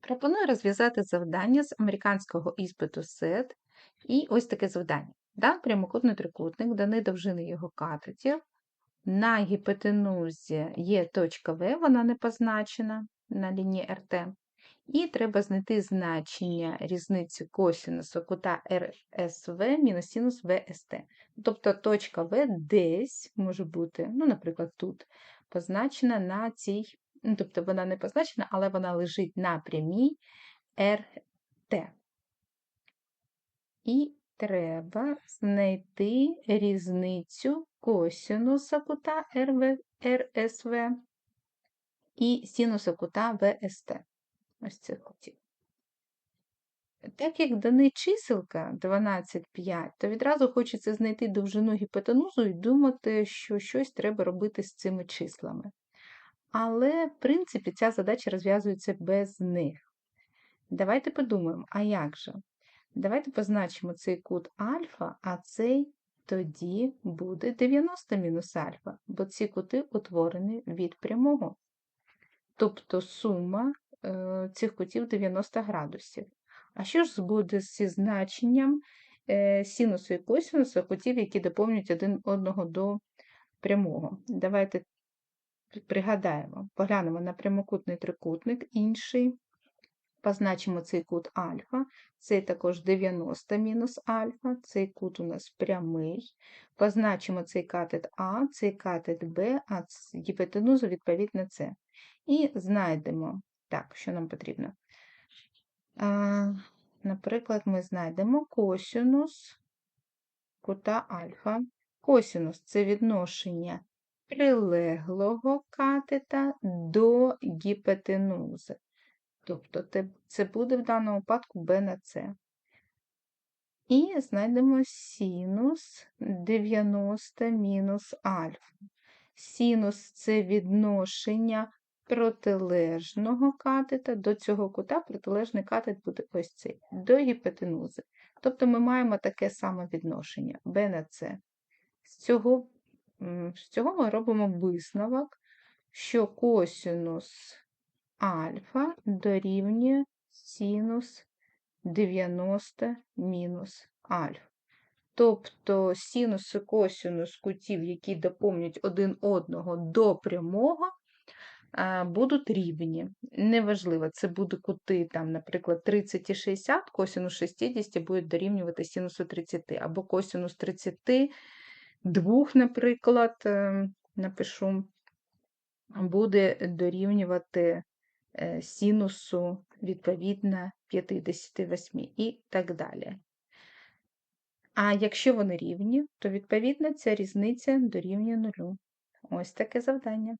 Пропоную розв'язати завдання з американського іспиту SET. І ось таке завдання. Дан прямокутний трикутник, дані довжини його катетів. На гіпотенузі є точка В, вона не позначена на лінії РТ. І треба знайти значення різниці косінусу кута РСВ мінус синус ВСТ. Тобто точка В десь може бути, ну, наприклад, тут, позначена на цій, ну, тобто вона не позначена, але вона лежить на прямій РТ. І треба знайти різницю косінуса кута РВ, РСВ і синуса кута ВСТ. Ось цих кутів. Так як дані чиселка 12,5, то відразу хочеться знайти довжину гіпотенузу і думати, що щось треба робити з цими числами. Але, в принципі, ця задача розв'язується без них. Давайте подумаємо, а як же? Давайте позначимо цей кут альфа, а цей тоді буде 90 мінус альфа, бо ці кути утворені від прямого. Тобто сума е, цих кутів 90 градусів. А що ж буде зі значенням е, синусу і косинусу кутів, які доповнюють один одного до прямого? Давайте пригадаємо, поглянемо на прямокутний трикутник, інший. Позначимо цей кут альфа, цей також 90 мінус альфа, цей кут у нас прямий. Позначимо цей катет А, цей катет Б, а гіпотенузу відповідно С. І знайдемо, так, що нам потрібно. А, Наприклад, ми знайдемо косинус кута альфа. Косинус це відношення прилеглого катета до гіпотенузи. Тобто це буде в даному випадку b на c. І знайдемо синус 90 мінус альфа. Синус це відношення протилежного катета до цього кута, протилежний катет буде ось цей, до гіпотенузи. Тобто ми маємо таке саме відношення b на c. З цього, з цього ми робимо висновок, що косинус альфа дорівнює синус 90 мінус альфа. Тобто синус і косинус кутів, які доповнюють один одного до прямого, будуть рівні. Неважливо, це будуть кути, там, наприклад, 30 і 60, косинус 60 буде дорівнювати синусу 30, або косинус 32, наприклад, ем, напишу, буде дорівнювати Е, синусу відповідно 58 і так далі. А якщо вони рівні, то відповідно ця різниця дорівнює нулю. Ось таке завдання.